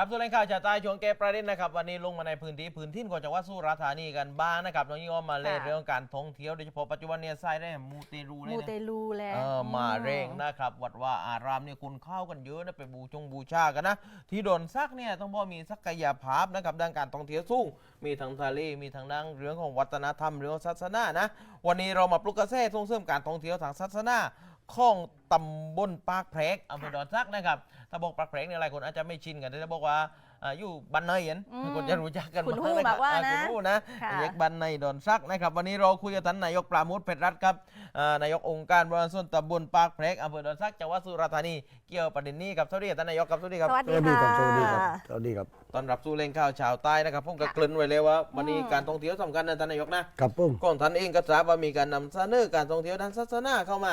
ครับส่วนแหล่งข่าวจากใต้ชวงเก็บประเด็นนะครับวันนี้ลงมาในพื้นที่พื้นที่ของจังหวัดสุราษฎร์ธานีกันบ้างนะครับน้องยิ่อ้อมมาเล่นค่ะ เรื่องการท่องเที่ยวโดยเฉพาะปัจจุบันเนี่ยไส้ได้มูเตรูเลยมูนะเตลูแล้วเออมาเร่งนะครับวัดว่าอารามเนี่ยคุณเข้ากันเยอะนะไปบูชงบูชากันนะที่โดนซักเนี่ยต้องบอกมีศักยภาพนะครับด้านการท่องเที่ยวสูงมีทั้งทะเลมีทั้งด้านเรื่องของวัฒนธรรมเรื่องของศาสนานะวันนี้เรามาปลุกกระแสส่งเสริมการท่องเที่ยวทางศาสนา ของตำบลปากแพรกอำเภอดอนซักนะครับ ถ้าบอกปากแพรกเนี่ยหลายคนอาจจะไม่ชินกันแต่ถ้าบอกว่าอ่าอยู่บ้านในเห็นอืมคนจะรู้จักกันคุณบ้งฮู้นะคแบรับบว่าอ่นะคุณฮู้นะค่ะ เรียกบ้านในดอนซักนะครับ วันนี้เราคุยกับท่านนายกปราโมุขเพชรรัตน์ครับอ่านายกองค์การบริหารส่วนตำบลปากแพรกอำเภอดอนซักจังหวัดสุราษฎร์ธานีเกี่ยวกับประเด็นนี้ครับสวัสดีครับท่านนายกครับสวัสดีครับ สวัสสดีวัสดีครัค่ะ บสวัสดีครับสวัสดีครับตอนรับสู่เล่งข่าวชาวใต้นะครับผมก็เกริ่นไว้เลยว่าวันนี้การท่องเที่ยวสำคัญนะท่านนายกนะครับผมก่อนท่านเองก็ทราบว่ามีการนำเสนอการท่องเที่ยวด้านศาสนาเข้ามา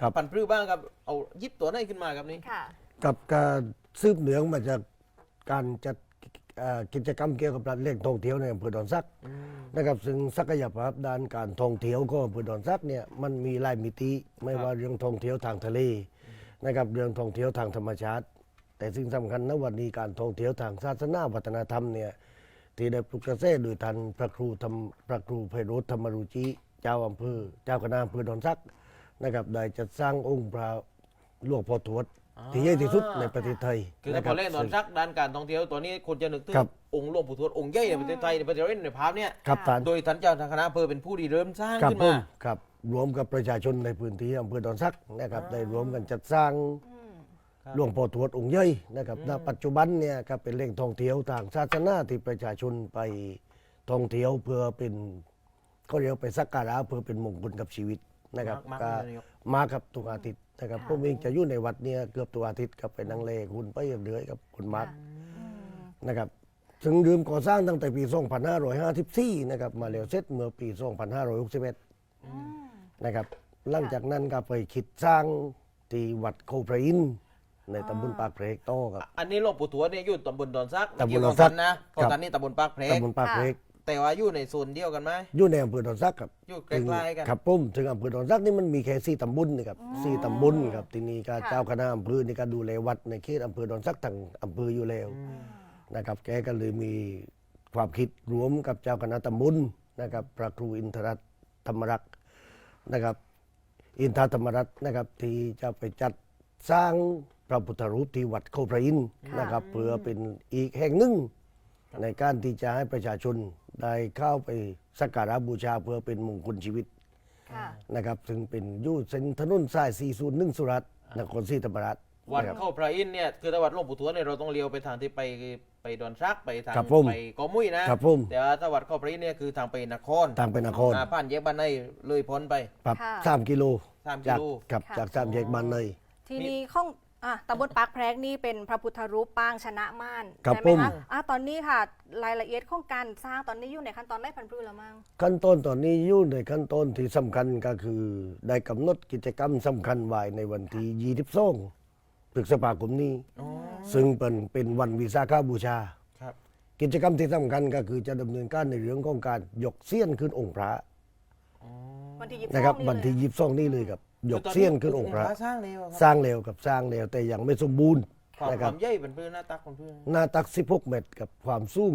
ครับ ปั่นพลื้บ้างครับ เอาหยิบตัวไหนขึ้นมาครับนี่ ค่ะ กับการสืบเนื่องมาจากการจัดเอ่อกิจกรรมเกี่ยวกับการเล่นท่องเที่ยวในอำเภอดอนซักนะครับซึ่งศักยภาพด้านการท่องเที่ยวของอำเภอดอนซักเนี่ยมันมีหลายมิติไม่ว่าเรื่องท่องเที่ยวทางทะเลนะครับเรื่องท่องเที่ยวทางธรรมชาติ แต่สิ่งสำคัญนะวันนี้การท่องเที่ยวทางศาสนาวัฒนธรรมเนี่ยที่ได้ปลุกกระแสโดยท่านพระครูธรรมพระครูไพโรธธรรมรุจิเจ้าอำเภอเจ้าคณะอำเภอดอนซัก นะครับได้จัดสร้างองค์พระหลวงพ่อทวดที่ใหญ่ที่สุดในประเทศไทยคือถ้านะพรัอบเล่นดอนซักด้านการท่องเที่ยวตัวนี้คนจะนึกถึงครับองค์หลวงปู่ทวดองค์ใหญ่ในประเทศไทยในประเทศเราในภาพเนี่ยครับท่านโดยท่านเจ้าคณะอำเภอเป็นผู้ที่เริ่มสร้างครับขึ้นผมมาครับรวมกับประชาชนในพื้นที่อำเภอดอนซักนะครับได้รวมกันจัดสร้างหลวงพ่อทวดองค์ใหญ่นะครับณปัจจุบันเนี่ยครับเป็นแหล่งท่องเที่ยวทางศาสนาที่ประชาชนไปท่องเที่ยวเพื่อเป็นก็เรียกว่าไปสักการะเพื่อเป็นมงคลกับชีวิต นะครับมากก็มากเลยนายกมากับทุกอาทิตย์นะครับผมเองจะอยู่ในวัดเนี่ยเกือบทุกอาทิตย์กับไปนังเลคุณไปเรื่อยๆกับคุณมาร์คนะครับถึงเริ่มก่อสร้างตั้งแต่ปี 2554 นะครับมาแล้วเสร็จเมื่อปี 2561 นะครับหลังจากนั้นก็ไปคิดสร้างที่วัดโคพระอินทร์ในตำบลปากเพลกโตครับ อันนี้หลวงปู่ทวดเนี่ยอยู่ตำบลดอนซักตำบลเกี่ยวดกัอบนซักท่านนะเพราะครับท่านนี่ตำบลปากเพลกตำบลปากเพลก แต่ว่าอยู่ในโซนเดียวกันไหม อยู่ในอำเภอดอนซักครับอยู่ใกล้ๆกัน ครับปุ้มถึงอำเภอดอนซักนี่มันมีแค่สี่ตำบลนี่ครับสี่ตำบลครับทีนี้ก็ค่ะเจ้าคณะอำเภอนี่ก็ดูแลวัดในเขตอำเภอดอนซักทั้งอำเภออยู่แล้วนะครับแกก็เลยมีความคิดรวมกับเจ้าคณะตำบลนะครับพระครูอินทรัตน์ธรรมรักษ์นะครับ อินทรธรรมรัตน์นะครับที่จะไปจัดสร้างพระพุทธรูปที่วัดโคพระอินทร์นะครับเพื่อเป็นอีกแห่งหนึ่ง ในการที่จะให้ประชาชนได้เข้าไปสักการะบูชาเพื่อเป็นมงคลชีวิตค่ะนะครับซึ่งเป็นอยูเส้นถนนสาย401สุรัตน์นครศรีธรรมราชวัดนะครับ เข้าพระอินทร์เนี่ยคือถ้าวัดหลวงปู่ทวดเนี่ยเราต้องเลี้ยวไปทางที่ไปไปดอนซักไปทางครับผมไปเกอมุ้ยนะครับผมแต่ว่าถ้าวัดเข้าพระอินทร์เนี่ยคือทางไปนครทางไปนคร อ่าผ่านแยกบ้านในเลยพ้นไป ปรับค่ะ สามกิโลสามกิจากโลกับค่ะ จากสามแยกบานเลย ทีนี้ข้อง อะตำบลปากแพรกนี่เป็นพระพุทธรูปปางชนะม่านครับใช่ไหมผม คะอะตอนนี้ค่ะ รายละเอียดของการสร้างตอนนี้อยู่ในขั้นตอนได้พันธุ์พืชแล้วมั้งขั้นต้นตอนนี้อยู่ในขั้นต้นที่สำคัญก็คือ ได้กำหนดกิจกรรมสำคัญไว้ในวันที่22พฤษภาคมนี้ ซึ่งเป็นเป็นวันวิสาขบูชา ครับ กิจกรรมที่สำคัญก็คือจะดำเนินการในเรื่องของการยกเสี้ยนขึ้นองค์พระวันที่ยี่สิบนะครับสองวันที่ยีิบสองนี่เลยครับ ยกเสี้ยนขึ้นองค์พระสร้างแล้วครับสร้างแล้วกับสร้างแล้วแต่ยังไม่สมบูรณ์ความนะคครัวาบมใหญ่เป็นเพื่อนหน้าตักเป็นเพื่อนหน้าตัก 16 เมตร กับความสูง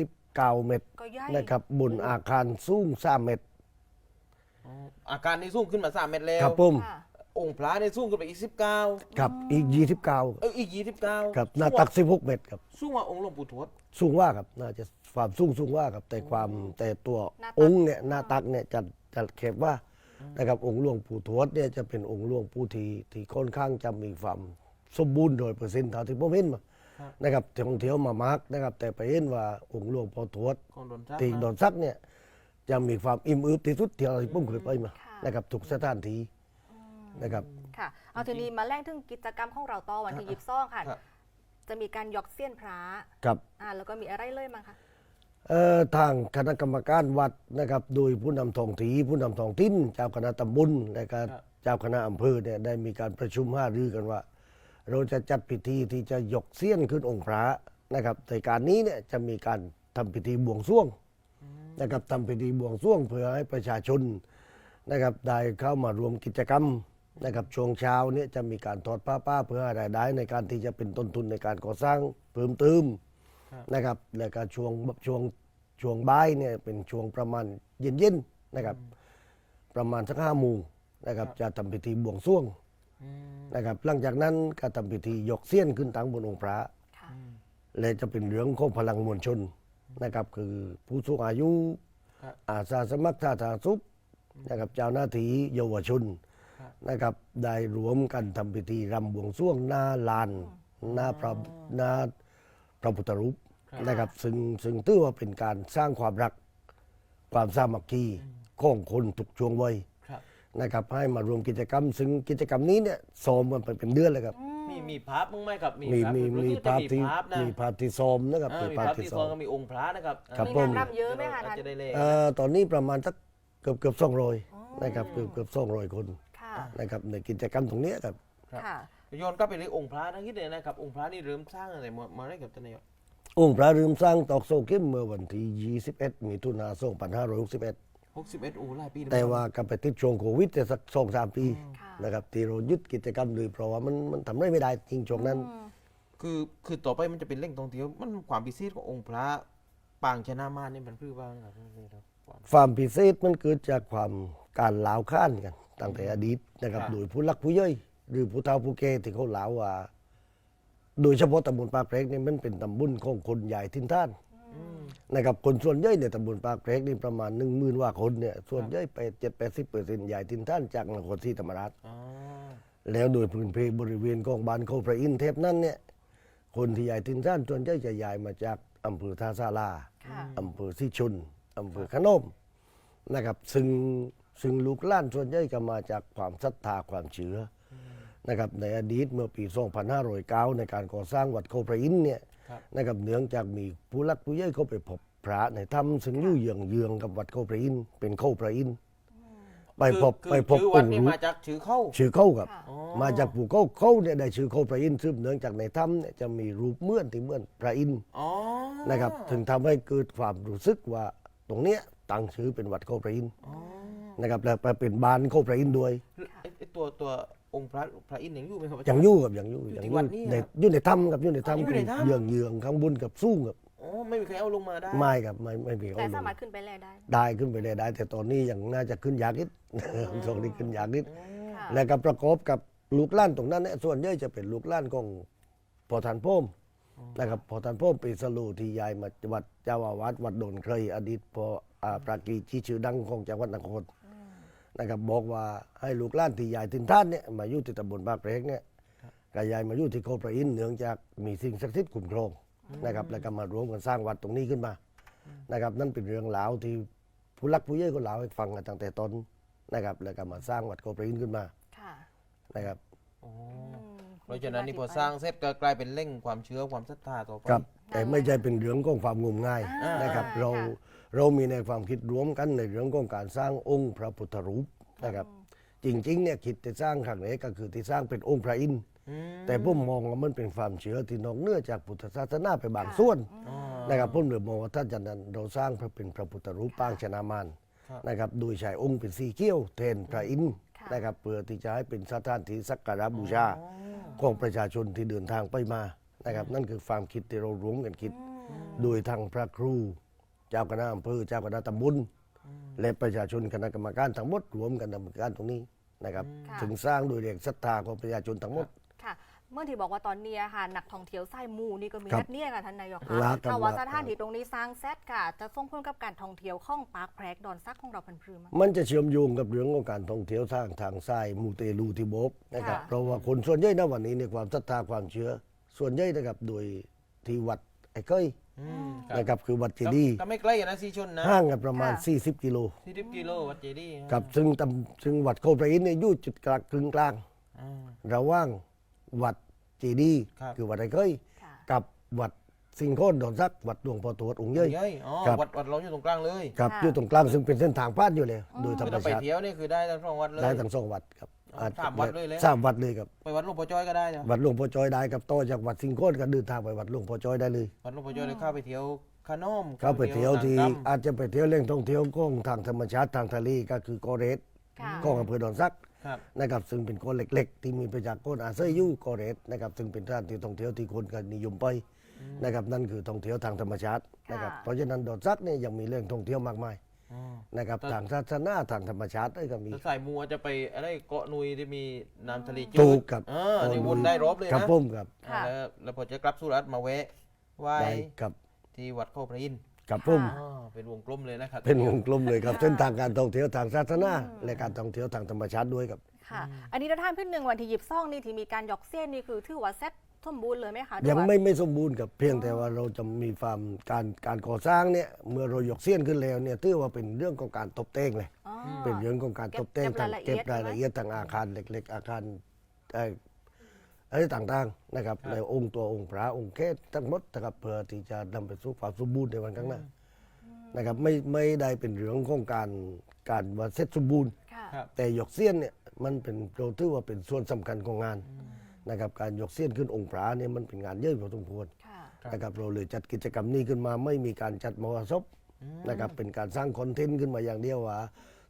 29เมตรก็ย่อยนะครับบนอาคารสูง3เมตรอาการนี่สูงขึ้นมาสามเมตรแล้วครับผมค่ะ องค์พระนี่สูงขึ้นไปอีกสิบเก้าครับอีก 29เอออีกยี่สิบเก้าครับหน้าตัก 16 เมตรครับสูงกว่าองค์หลวงปู่ทวดสูงว่าครับน่าจะความสูงสูงว่าครับแต่ความแต่ตัวหน้าตักองค์เนี่ยหน้าตักเนี่ยจะจะเข็บว่า นะครับองค์หลวงปู่ทวดเนี่ยจะเป็นองค์หลวงปู่ที่ที่ค่อนข้างจะมีความสมบูรณ์โดยเปอร์เซ็นต์เท่าที่ผมเห็นมานะครับท่องเที่ยวมามาร์กนะครับ แต่ไปเห็นว่าองค์หลวงพ่อทวดของดอนซักที่ดอนซักเนี่ยจะมีความอิ่มอึบที่สุดที่เราผมเคยไปมาค่ะนะครับทุกสถานที่นะครับค่ะเอาทีนี้มาแลกถึงกิจกรรมของเราต่อวันที่ยี่สิบสองค่ะครับจะมีการยกเสี้ยนพระกับอ่าแล้วก็มีอะไรเลยมั้งคะเอ่อ ทางคณะกรรมการวัดนะครับโดยผู้นำท้องที่ผู้นำท้องถิ่นเจ้าคณะตำบลและก็ครับเจ้าคณะอำเภอเนี่ยได้มีการประชุมหารือกันว่า เราจะจัดพิธีที่จะยกเสี้ยนขึ้นองค์พระนะครับในการนี้เนี่ยจะมีการทำพิธีบวงสรวงนะครับทำพิธีบวงสรวงเพื่อให้ประชาชนนะครับได้เข้ามารวมกิจกรรมนะครับช่วงเช้าเนี่ยจะมีการทอดผ้าป้าเพื่อรายได้ในการที่จะเป็นต้นทุนในการก่อสร้างเพิ่มเติมครับ นะครับแล้วก็ช่วงช่วงช่วงบ่ายเนี่ยเป็นช่วงประมาณเย็นๆนะครับ ประมาณสักห้าโมงนะครับ จะทำพิธีบวงสรวงอืมนะครับ หลังจากนั้นก็ทำพิธียกเสี้ยนขึ้นตั้งบนองค์พระค่ะและจะเป็นเรื่องของพลังมวลชนนะครับ คือผู้สูงอายุครับอาสาสมัครสาธารณสุขนะครับเจ้าหน้าที่เยาวชนครับนะครับ ได้รวมกันทำพิธีรำบวงสรวงหน้าลานหน้าพระหน้า พระพุทธรูปนะครับซึ่งซึ่งถือว่าเป็นการสร้างความรักความสามัคคีของคนทุกช่วงวัยครับนะครับให้มารวมกิจกรรม ซึ่งกิจกรรมนี้เนี่ยซ้อมกันไปเป็นเดือนเลยครับ มีมีภาพมึงไหมครับมีภาพมีรู้มีสึกจะภาพที่ภาพนะมีภาพที่ซ้อมนะครับเออมีมีภาพภาพที่ที่ซ้ซอองมก็มีองค์พระนะครับครับมีผงามนรำเยอะไหมคะอาจท่านจะได้เลขเอ่อตอนนี้ประมาณสักเกือบเกือบสองร้อยนะครับเกือบเกือบสองร้อยคนค่ะนะครับในกิจกรรมตรงเนี้ยครับค่ะ ย้อนกลับไปเลยองค์พระทั้งที่เลยนะครับองค์พระนี่เริ่มสร้างอะไรมามาได้กับท่านนายกองค์พระลืมสร้างตอกโซเข้มเมื่อวันที่ 21มีถุนายน2561หกสิบเอ็ดโอ้หลายปีนะแต่ว่ากับไปติดช่วงโควิดแต่สักสองสามปีค่ะนะครับที่เรายึดกิจกรรมเลยเพราะว่ามันมันทำได้ไม่ได้จริงช่วงนั้น คือคือต่อไปมันจะเป็นเร่งท่องเที่ยวมันความพิเศษขององค์พระปางชนะมารนี่มันคือบ้างครับท่านนายกความความพิเศษมันเกิดจากความการลาวข้านกันตั้งแต่อดีตนะครับครับโดยผู้รักผู้ย่อย หรือผู้เฒ่าผู้แก่ที่เขาลาวว่า โดยเฉพาะตำบลปากเพลกนี่มันเป็นตำบลของคนใหญ่ทินท่านอืมนะครับคนส่วนใหญ่ในตำบลปากเพลกนี่ประมาณหนึ่งหมื่นว่าคนเนี่ยส่วนใหญ่ไปเจ็ดแปดสิบเปอร์เซ็นต์ใหญ่ทินท่านจากนครศรีธรรมราชอ๋อแล้วโดยพื้นเพบริเวณของบ้านเขาพระอินทร์เทพนั้นเนี่ยคนที่ใหญ่ทินท่านส่วนใหญ่จะย้ายมาจากอำเภอท่าซาลาค่ะอำเภอสิชุนอำเภอขนมนะครับซึ่งซึ่งลูกหล้านส่วนใหญ่ก็มาจากความศรัทธาความเชื่ออ นะครับในอดีตเมื่อปี 2509 ในการก่อสร้างวัดโคพระอินทร์เนี่ยครับนะครับเนื่องจากมีผู้รักผู้ใหญ่เขาไปพบพระในถ้ำซึ่งอยู่เยืองเยืองๆกับวัดโคพระอินทร์เป็นโคพระอินทร์ไปพบคือไปพบชื่ออวัดงค์นี่หลวงมาจากชื่อเข้าชื่อเขาครับค่ะอ๋อมาจากปู่เขาเขาเนี่ยได้ชื่อเขาพระอินทร์ซึ่งเนื่องจากในถ้ำเนี่ยจะมีรูปเหมือนที่เหมือนพระอินทร์อ๋อนะครับถึงทำให้เกิดความรู้สึกว่าตรงเนี้ยตั้งชื่อเป็นวัดเขาพระอินทร์อ๋อนะครับแล้วไปเป็นบ้านเขาพระอินทร์ด้วยไอ้ไอ้ตัวตัว องค์พระพระอินทร์ยังอยู่ไหมครับอาจารยังอยู่กับยังอยู่อยู่ยังที่อยู่วัดนี่ในอะอยู่ในถ้ำกับอยู่ในอ๋ออยู่ในถ้ำถ้ำ เยืองเยืองๆข้างบนกับสูงกับอ๋อไม่มีใครเอาลงมาได้ ไม่ครับไม่ไม่มีเขาแต่ลสางมารถขึ้นไปแลได้ ได้ขึ้นไปเลยได้ แต่ตอนนี้ยังน่าจะขึ้นยากนิด ตรงนี้ขึ้นยากนิด ค่ะ และก็ประกอบกับลูกหล้านตรงนั้นเนี่ยส่วนใหญ่จะเป็นลูกหล้านของพอทานพ่มนะครับพอทานพ่มเป็นสลูที่ยายมาวัดเจ้าอาวาสวัดโดนเคยอดีตพออ่าปรากีที่ชื่อดังของจังหวัดนคร นะครับบอกว่าให้ลูกหล้านที่ยายทินท่านเนี่ยมาอยู่ที่ตำบลบางเพลกเนี่ยก็ยายมาอยู่ที่โคพระอินทร์เนื่องจากมีสิ่งศักดิ์สิทธิ์คุ้มครองนะครับแล้วก็มารวมกันสร้างวัดตรงนี้ขึ้นมานะครับนั่นเป็นเรื่องราวที่ผู้รักผู้ใหญ่ก็เล่าให้ฟังกันตั้งแต่ต้นนะครับแล้วก็มาสร้างวัดโคพระอินทร์ขึ้นมาค่ะนะครับ อ๋ออืมเพราะฉะนั้นนี่พอสร้างเสร็จก็กลายเป็นเร่งความเชื่อความศรัทธาต่อไป ครับแต่ไม่ใช่เป็นเรื่องของความงมงายอ่านนะครับ เราค่ะ เรามีในความคิดร่วมกันในเรื่องของการสร้างองค์พระพุทธรูปนะครับ จริงๆเนี่ยคิดจะสร้างครั้งนี้ก็คือที่สร้างเป็นองค์พระอินทร์อืมแต่ผมมองว่ามันเป็นความเชื่อที่นอกเหนือจากพุทธศาสนาไปบางส่วนอ๋อนะครับผมเลยมองว่าท่านจันนั้นเราสร้างพระเป็นพระพุทธรูปปางชนะมารครับนะครับโดยใช้องค์เป็นสีเขี้ยวแทนพระอินทร์ค่ะนะครับเพื่อที่จะให้เป็นสถานที่สักการะบูชาของประชาชนที่เดินทางไปมานะครับนั่นคือความคิดที่เราร่วมกันคิด โดยทางพระครู เจ้าคณะอำเภอเจ้าคณะตำบลและประชาชนคณะกรรมการทั้งหมดรวมกันดำเนินการตรงนี้นะครับ ค่ะ ถึงสร้างโดยแรงศรัทธาของประชาชนทั้งหมด ค่ะ เมื่อที่บอกว่าตอนนี้อะค่ะนักท่องเที่ยวไส้มูนี่ก็มีครับนัดเนี่ยค่ะท่านนายกรัค่ะกกันถ้าว่ารักสถานที่ตรงนี้สร้างเซตค่ะ จะส่งผลกับการท่องเที่ยวข้องปากแพรกดอนซักของเราพันพรือมั้ยมันจะเชื่อมโยงกับเรื่องของการท่องเที่ยวทางทางทรายมูเตลูที่โบบนะครับค่ะ เพราะว่าคนส่วนใหญ่ณวันนี้ในความศรัทธาความเชื่อ ส่วนใหญ่นะครับโดยที่วัดไอ้เก้ยอืม ครับ นะครับคือวัดเจดีย์ก็ไม่ใกล้กันนะสีชนนะห่างกันประมาณ ค่ะ 40 กิโลสี่สิบกิโลวัดเจดีย์กับซึ่งตำซึ่งวัดโคพระอินทร์เนี่ยอยู่จุดกลางกึ่งกลาง อ่า ระหว่างวัดเจดีย์ครับ คือวัดไอ้เกยค่ะ กับวัดสิงโคนดอนซักวัดหลวงพ่อตรวจองค์เย่ย เย้ยอ๋อครับ วัดวัดเราอยู่ตรงกลางเลยครับค่ะ อยู่ตรงกลางซึ่งเป็นเส้นทางพาดอยู่เลยโดยธรคือรมถ้าไปชาติเที่ยวนี่คือได้ทั้งสองวัดเลย ได้ทั้งสองวัดครับ อ๋อสามวัดเลยแล้ว สามวัดเลยครับไปวัดหลวงพ่อจ้อยก็ได้นะวัดหลวงพ่อจอยได้ครับต่อจากวัดสิงโคนก็เดินทางไปวัดหลวงพ่อจอยได้เลย วัดหลวงพ่อจ้อยเลยเข้าไปเที่ยวขนมเข้าไปเที่ยวที่นางรำอาจจะไปเที่ยวเล่นท่องเที่ยวของทางธรรมชาติทางทะเลก็คือโกเรสค่ะของอำเภอดอนซักครับ นะครับซึ่งเป็นคนเล็ก ๆ ที่มีประชากรอาศัยอยู่กอเรสนะครับซึ่งเป็นสถานที่ท่องเที่ยวที่คนก็นิยมไปนะครับนั่นคือท่องเที่ยวทางธรรมชาตินะครับค่ะ เพราะฉะนั้นดอนซักเนี่ยยังมีเรื่องท่องเที่ยวมากมายอ๋อ นะครับแต่ทางศาสนาทางธรรมชาติก็มีแล้วสายมัวจะไปอะไรเกาะนุยที่มีน้ำทะเลจืถูดกครับเออนี่วนได้รอบเลยครับนะผมครับอ่าแล้วแล้วพอจะกลับสุราษฎร์มาแวะไหว้ได้ครับที่วัดเข้าพระอินทร์ครับผมอ๋อเป็นวงกลมเลยนะครับ เป็นวงกลมเลยครับเส้นทางการท่องเที่ยวทางศาสนาและการท่องเที่ยวทางธรรมชาติด้วยครับค่ะ อันนี้ถ้าท่านพี่หนึ่งวันที่หยิบซ่องนี่ที่มีการหยอกเส้นนี่คือถือว่าเซ็ต สมบูรณ์เลยไหมคะหรือยังว่าไม่ไม่สมบูรณ์กับเพียงแต่ว่าเราจะมีความการการก่อสร้างเนี่ยเมื่อเรายกเสี้ยนขึ้นแล้วเนี่ยถือว่าเป็นเรื่องของการตบแต่งเลยอ๋อเป็นเรื่องของการเก็ตบกแต่งเก็บรายละเอีเก็ยบดรายละเอียดทางอาคารเล็ก ๆ อาคารเอ่ออะไรต่างๆนะครับในองค์ตัวองค์พระองค์แค่ทั้งหมดนะครับเพื่อที่จะนำไปสู่ความสมบูรณ์ในวันข้างหน้านะครับไม่ไม่ได้เป็นเรื่องของการการว่าเสร็จสมบูรณ์ค่ะครับแต่ยกเสี้ยนเนี่ยมันเป็นเราถือว่าเป็นส่วนสำคัญของงาน นะครับการยกเสี้ยนขึ้นองค์พระเนี่ยมันเป็นงานเยอะพอสมควรค่ะครับนะครับเราเลยจัดกิจกรรมนี้ขึ้นมาไม่มีการจัดมหรสพนะครับเป็นการสร้างคอนเทนต์ขึ้นมาอย่างเดียวว่า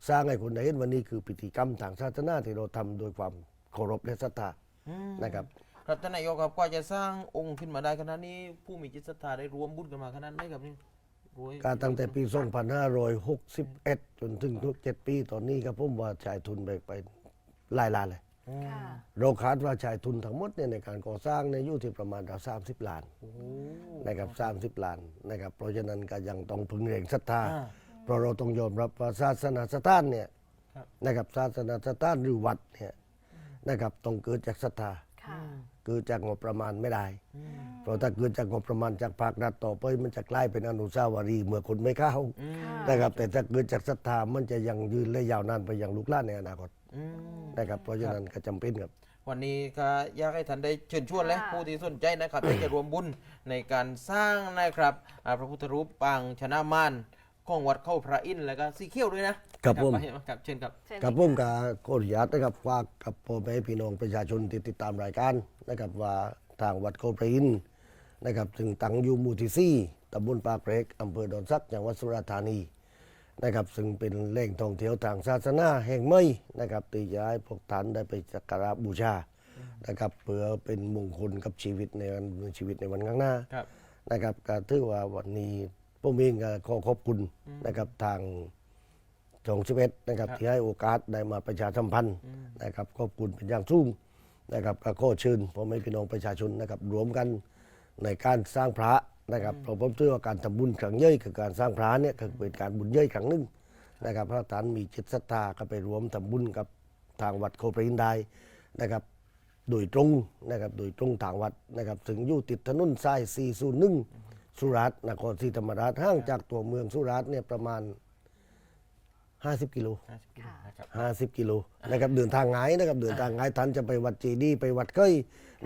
สร้างให้คนได้เห็นวันนี้คือพิธีกรรมทางศาสนาที่เราทำโดยความเคารพและศรัทธาอืมนะครับครับท่านนายกครับกว่าจะสร้างองค์ขึ้นมาได้ขนาดนี้ผู้มีจิตศรัทธาได้รวมบุญกันมาขนาดไหนครับนี่รวยการตั้งแต่ปี 2561 จนถึงทุก7ปีตอนนี้ครับผมว่าชายทุนไปไปหลายล้านเลยอืมค่ะ เราคาดว่าชายทุนทั้งหมดเนี่ยในการก่อสร้างเนี่ยอยู่ที่ประมาณราว30ล้านโอ้โหนะครับ30ล้านนะครับเพราะฉะนั้นก็ยังต้องพึงแรงศรัทธาอ่า เพราะเราต้องยอมรับว่าศาสนาสถานเนี่ยครับ นะครับศาสนาสถานหรือวัดเนี่ยนะครับต้องเกิดจากศรัทธา ค่ะเกิดจากงบประมาณไม่ได้ เพราะถ้าเกิดจากงบประมาณจากภาครัฐต่อไปมันจะกลายเป็นอนุสาวรีย์เมื่อคนไม่เข้าค่ะนะครับแต่ถ้าเกิดจากศรัทธามันจะยังยืนและยาวนานไปอย่างลูกหลานในอนาคตอืม นะครับเพราะฉะนั้นก็จำเป็นครับ วันนี้ก็อยากให้ท่านได้เชิญชวนและค่ะ ผู้ที่สนใจนะครับที่จะรวมบุญในการสร้างนะครับอ่าพระพุทธรูปปางชนะมารของวัดเข้าพระอินทร์แล้วก็สีเขียวด้วยนะครับผม ครับเชิญครับ เชิญกับผมกับขออนุญาตนะครับฝากกับพ่อแม่พี่น้องประชาชนที่ติดตามรายการนะครับว่าทางวัดโคพระอินทร์นะครับถึงตั้งอยู่หมู่ที่สี่ตำบลปากเพกอำเภอดอนซักจังหวัดสุราษฎร์ธานี นะครับซึ่งเป็นแหล่งท่องเที่ยวทางศาสนาแห่งใหม่นะครับที่จะให้พวกท่านได้ไปสักการะบูชานะครับเพื่อเป็นมงคลกับชีวิตในวันชีวิตในวันข้างหน้าครับ นะครับก็ถือว่าวันนี้ผมเองก็ขอขอบคุณนะครับทางจงชีวิตนะครับครับที่ให้โอกาสได้มาประชาสัมพันธ์นะครับขอบคุณเป็นอย่างสูงนะครับก็ขอเชิญพ่อแม่พี่น้องประชาชนนะครับรวมกันในการสร้างพระ นะครับเพราะผมถือว่าการทำบุญครั้งใหญ่คือการสร้างพระเนี่ยคือเป็นการบุญใหญ่ครั้งหนึ่งนะครับพระท่านมีจิตศรัทธาก็ไปรวมทำบุญกับทางวัดโคปรินได้นะครับโดยตรงนะครับโดยตรงทางวัดนะครับถึงอยู่ติดถนนสาย401สุราษฎร์นครศรีธรรมราชห่างจากตัวเมืองสุราษฎร์เนี่ยประมาณ 50 กิโล 50กิโลนะครับ50 กิโลนะครับเดินทางง่ายนะครับเดินทางง่ายท่านจะไปวัดเจดีย์ไปวัดเคย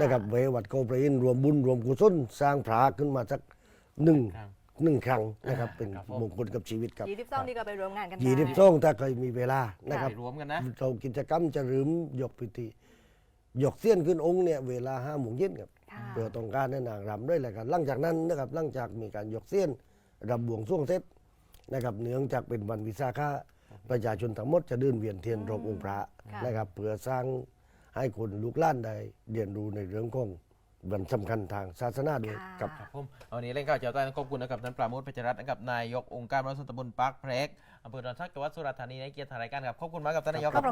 นะครับไปวัดโกประอินทร์รวมบุญรวมกุศลสร้างพระขึ้นมาสัก หนึ่งครับ หนึ่งครั้งนะครับ เป็นครับผม มงคลกับชีวิตครับยี่สิบสองนี่ก็ไปรวมงานกันได้ ยี่สิบสองถ้าเคยมีเวลานะครับ ไปรวมกันนะ เรากิจกรรมจะลืมยกพิธียกเสี้ยนขึ้นองค์เนี่ยเวลาห้าโมงเย็นครับค่ะ เพื่อต้องการให้นางรำด้วยแหละครับหลังจากนั้นนะครับหลังจากมีการยกเสี้ยนรำบวงช่วงเสร็จนะครับเนื่องจากเป็นวันวิสาขะประชาชนทั้งหมดจะเดินเวียนเทียนรอบองค์พระค่ะ นะครับเพื่อสร้างให้คนลูกหล้านได้เรียนรู้ในเรื่องของ วันสำคัญทางศาสนาด้วยค่ะครับ ครับผมวันนี้เล่นข่าวเจ้าใต้ต้องขอบคุณนะครับท่านปราโมทเพชรรัตน์นะครับนายกองค์การบริหารส่วนตำบลปากเพลกอำเภอดอนซักจังหวัดสุราษฎร์ธานีในเกียรติทางรายการครับขอบคุณมากครับท่านนายกครับ